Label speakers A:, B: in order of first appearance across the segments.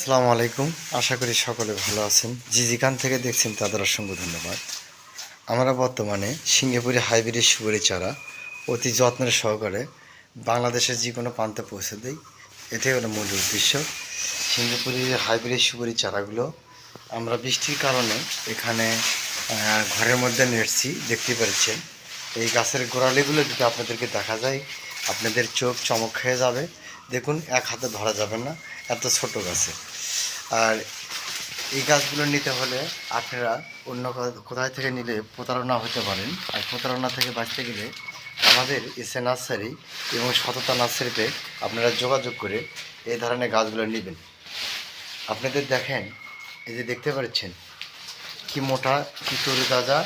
A: আসসালামু আলাইকুম। আশা করি সকলে ভালো আছেন। যে যেখান থেকে দেখছেন তাদের অসংখ্য ধন্যবাদ। আমরা বর্তমানে সিঙ্গাপুরি হাইব্রিড সুপারি চারা অতি যত্নের সহকারে বাংলাদেশের যে কোনো প্রান্তে পৌঁছে দেই। এটাই হলো মূল উদ্দেশ্য। সিঙ্গাপুরি হাইব্রিড সুপারি চারাগুলো আমরা বৃষ্টির কারণে এখানে ঘরের মধ্যে নেড়ছি, দেখতে পাচ্ছেন। এই গাছের গোড়ালিগুলো যদি আপনাদেরকে দেখা যায়, আপনাদের চোখ চমক খেয়ে যাবে। দেখুন, এক হাতে ধরা যাবে না, এত ছোট গাছে। আর এই গাছগুলো নিতে হলে আপনারা অন্য কোথা- কোথায় থেকে নিলে প্রতারণা হতে পারেন। আর প্রতারণা থেকে বাঁচতে গেলে আমাদের এসে নার্সারি এবং সততা নার্সারিতে আপনারা যোগাযোগ করে এই ধরনের গাছগুলো নেবেন। আপনাদের দেখেন, এই যে দেখতে পাচ্ছেন, কি মোটা, কি তরু তাজা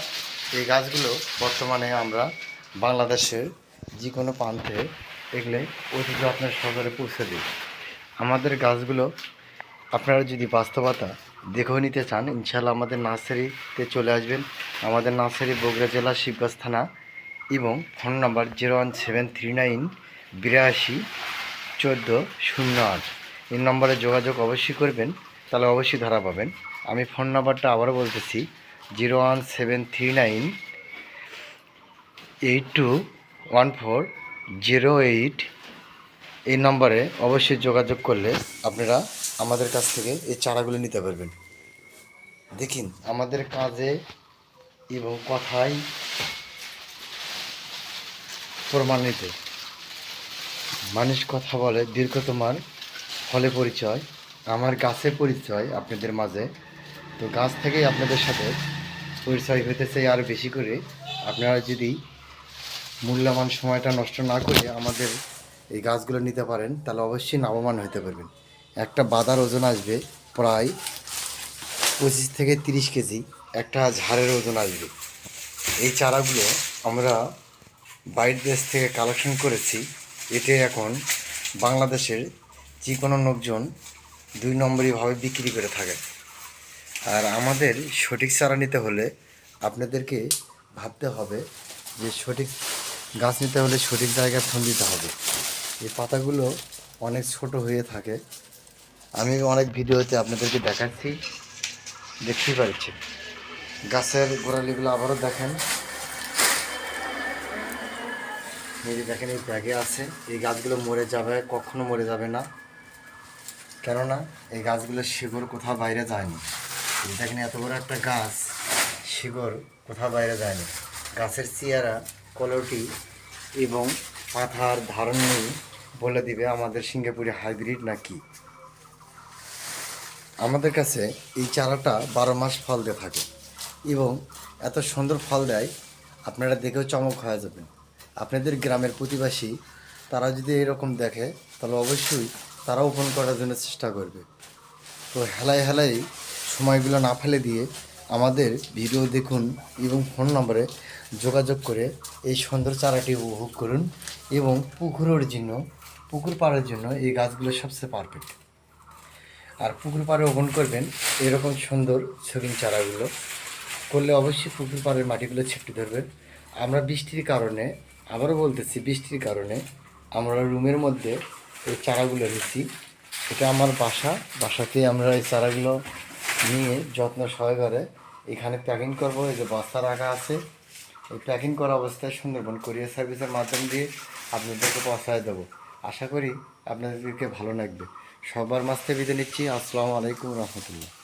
A: এই গাছগুলো বর্তমানে আমরা বাংলাদেশের যে কোনো প্রান্তে এগুলো অতি যত্নের সহকারে পৌঁছে দিই আমাদের গাছগুলো আপনারা যদি বাস্তবতা দেখেও নিতে চান ইনশাল্লাহ আমাদের নার্সারিতে চলে আসবেন। আমাদের নার্সারি বগুড়া জেলা শিবগঞ্জ থানা এবং phone number zero one seven three nine বিরাশি চোদ্দ শূন্য আট। এই নম্বরে যোগাযোগ অবশ্যই করবেন, তাহলে অবশ্যই ধরা পাবেন। আমি ফোন নাম্বারটা আবারও বলতেছি, zero one seven three nine eight two one four zero eight. এই নম্বরে অবশ্যই যোগাযোগ করলে আপনারা আমাদের কাছ থেকে এই চারাগুলো নিতে পারবেন। দেখিন, আমাদের কাজে এবং কথাই প্রমাণিত মানুষ কথা বলে দীর্ঘ তোমার ফলে পরিচয়, আমার গাছের পরিচয় আপনাদের মাঝে। তো গাছ থেকেই আপনাদের সাথে পরিচয় চাই আরও বেশি করে। আপনারা যদি মূল্যবান সময়টা নষ্ট না করে আমাদের এই গাছগুলো নিতে পারেন, তাহলে অবশ্যই লাভবান হতে পারবেন। একটা বাদার ওজন আসবে প্রায় পঁচিশ থেকে তিরিশ কেজি, একটা ঝাড়ের ওজন আসবে। এই চারাগুলো আমরা বাইরের দেশ থেকে কালেকশন করেছি। এতে এখন বাংলাদেশের যে কোনো লোকজন দুই নম্বরইভাবে বিক্রি করে থাকে। আর আমাদের সঠিক চারা নিতে হলে আপনাদেরকে ভাবতে হবে যে সঠিক গাছ নিতে হলে সঠিক জায়গায় ফোন দিতে হবে। এই পাতাগুলো অনেক ছোট হয়ে থাকে। আমি অনেক ভিডিওতে আপনাদেরকে দেখাচ্ছি। দেখতেই পাচ্ছি গাছের গোড়ালিগুলো আবারও দেখেন। এই যে দেখেন, এই ব্যাগে আছে। এই গাছগুলো মরে যাবে, কখনো মরে যাবে না। কেননা এই গাছগুলোর শিকড় কোথাও বাইরে যায়নি। দেখেন, এত বড় একটা গাছ, শিকড় কোথাও বাইরে যায়নি। গাছের চেয়ারা কলটি এবং পাথার ধারণ নিয়ে বলে দিবে আমাদের সিঙ্গাপুরি হাইব্রিড না কি আমাদের কাছে এই চারাটা বারো মাস ফল দিয়ে থাকে এবং এত সুন্দর ফল দেয়, আপনারা দেখেও চমক হয়ে যাবেন আপনাদের গ্রামের প্রতিবাসী তারা যদি এরকম দেখে, তাহলে অবশ্যই তারা ওপেন করার জন্য চেষ্টা করবে। তো হেলাই হেলাই সময়গুলো না ফেলে দিয়ে আমাদের ভিডিও দেখুন এবং ফোন নম্বরে যোগাযোগ করে এই সুন্দর চারাটি উপভোগ করুন এবং পুকুরের জন্য, পুকুর পাড়ার জন্য এই গাছগুলো সবচেয়ে পারফেক্ট আর পুকুর পাড়ে ওপেন করবেন, এরকম সুন্দর ছবিন চারাগুলো। করলে অবশ্যই পুকুর পাড়ের মাটিগুলো ছিপটে ধরবে আমরা বৃষ্টির কারণে, আবারও বলতেছি বৃষ্টির কারণে, আমরা রুমের মধ্যে এই চারাগুলো রেখেছি এটা আমার বাসা বাসাতে আমরা এই চারাগুলো নিয়ে যত্ন সহকারে এখানে প্যাকিং করব। এই যে বস্তা রাখা আছে, এই প্যাকিং করা অবস্থায় সুন্দরবন কোরিয়ার সার্ভিসের মাধ্যম দিয়ে আপনাদেরকে পৌঁছায় দেবো। আশা করি আপনাদেরকে ভালো লাগবে। সবার মাঝে বিদায় নিচ্ছি। আসসালামু আলাইকুম রহমতুল্লাহ।